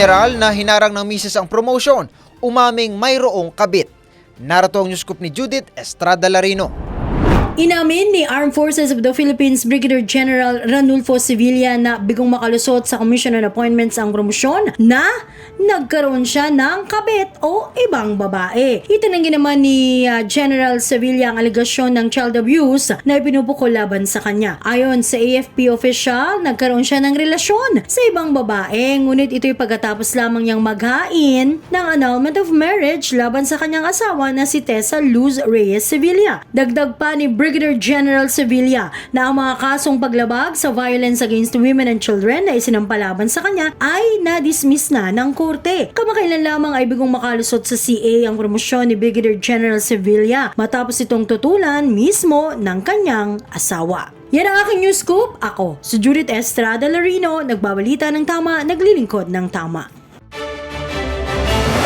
General na hinarang ng misis ang promotion, umaming mayroong kabit. Narito ang news scoop ni Judith Estrada Larino. Inamin ni Armed Forces of the Philippines Brigadier General Ranulfo Sevilla na bigong makalusot sa Commission on Appointments ang promosyon na nagkaroon siya ng kabit o ibang babae. Itinanggi naman ni uh, General Sevilla ang alegasyon ng child abuse na ipinupukol laban sa kanya. Ayon sa AFP official, nagkaroon siya ng relasyon sa ibang babae ngunit ito'y pagkatapos lamang niyang maghain ng annulment of marriage laban sa kanyang asawa na si Tessa Luz Reyes Sevilla. Dagdag pa ni Brigadier General Sevilla na ang mga kasong paglabag sa violence against women and children na isinampalaban sa kanya ay na-dismiss na ng korte. Kamakailan lamang ay bigong makalusot sa CA ang promosyon ni Brigadier General Sevilla matapos itong tutulan mismo ng kanyang asawa. Yan ang aking news scoop. Ako, si Judith Estrada Larino, nagbabalita ng tama, naglilingkod ng tama.